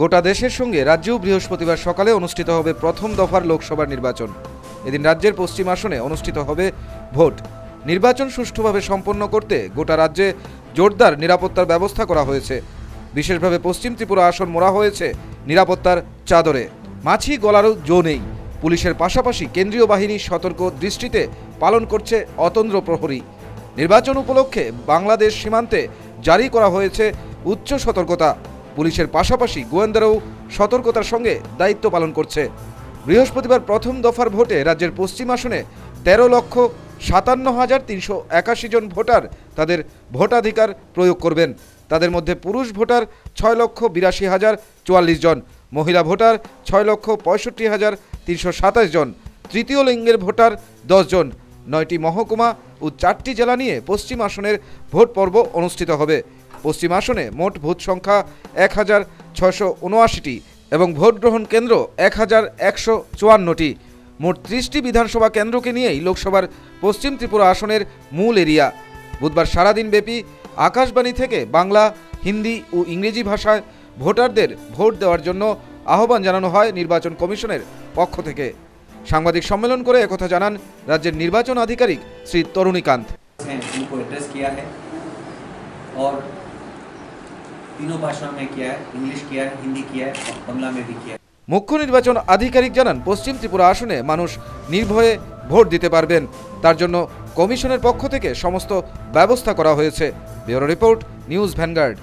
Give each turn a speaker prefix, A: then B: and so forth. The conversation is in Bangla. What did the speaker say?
A: গোটা দেশের সঙ্গে রাজ্যেও বৃহস্পতিবার সকালে অনুষ্ঠিত হবে প্রথম দফার লোকসভার নির্বাচন। এদিন রাজ্যের পশ্চিম আসনে অনুষ্ঠিত হবে ভোট। নির্বাচন সুষ্ঠুভাবে সম্পন্ন করতে গোটা রাজ্যে জোরদার নিরাপত্তার ব্যবস্থা করা হয়েছে। বিশেষভাবে পশ্চিম ত্রিপুরা আসন মোড়া হয়েছে নিরাপত্তার চাদরে। মাছি গলারও জো নেই। পুলিশের পাশাপাশি কেন্দ্রীয় বাহিনী সতর্ক দৃষ্টিতে পালন করছে অতন্দ্র প্রহরী। নির্বাচন উপলক্ষে বাংলাদেশ সীমান্তে জারি করা হয়েছে উচ্চ সতর্কতা। পুলিশের পাশাপাশি গোয়েন্দারাও সতর্কতার সঙ্গে দায়িত্ব পালন করছে। বৃহস্পতিবার প্রথম দফার ভোটে রাজ্যের পশ্চিম আসনে তেরো লক্ষ সাতান্ন হাজার তিনশো একাশি জন ভোটার তাদের ভোটাধিকার প্রয়োগ করবেন। তাদের মধ্যে পুরুষ ভোটার ছয় লক্ষ বিরাশি হাজার চুয়াল্লিশ জন, মহিলা ভোটার ছয় লক্ষ পঁয়ষট্টি হাজার তিনশো সাতাশ জন, তৃতীয় লিঙ্গের ভোটার জন। নয়টি মহকুমা ও চারটি জেলা নিয়ে পশ্চিম আসনের ভোট পর্ব অনুষ্ঠিত হবে। পশ্চিম আসনে মোট ভোট সংখ্যা এক হাজার ছয়শো উনআশিটি এবং ভোট গ্রহণ কেন্দ্র এক হাজার একশো চুয়ান্নটি। মোট ত্রিশটি বিধানসভা কেন্দ্রকে নিয়েই লোকসভার পশ্চিম ত্রিপুরা আসনের মূল এরিয়া। বুধবার সারাদিন ব্যাপী আকাশবাণী থেকে বাংলা, হিন্দি ও ইংরেজি ভাষায় ভোটারদের ভোট দেওয়ার জন্য আহ্বান জানানো হয় নির্বাচন কমিশনের পক্ষ থেকে। সাংবাদিক সম্মেলন করে একথা জানান রাজ্যের নির্বাচন আধিকারিক শ্রী তরুণীকান্ত।
B: तीनों भाषाओं में किया है इंग्लिश किया है हिंदी किया है और बंगला में भी किया है
A: মুখ্য নির্বাচন আধিকারিক জানান পশ্চিম ত্রিপুরা আসনে মানুষ নির্ভয়ে ভোট দিতে পারবেন তার জন্য কমিশনের পক্ষ থেকে সমস্ত ব্যবস্থা করা হয়েছে ব্যুরো রিপোর্ট নিউজ ভ্যানগার্ড